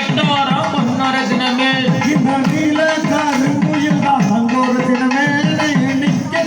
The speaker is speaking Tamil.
எட்டோரம் முன்னொரு தினமே. இந்த நீல காரு தினமே. நிக்க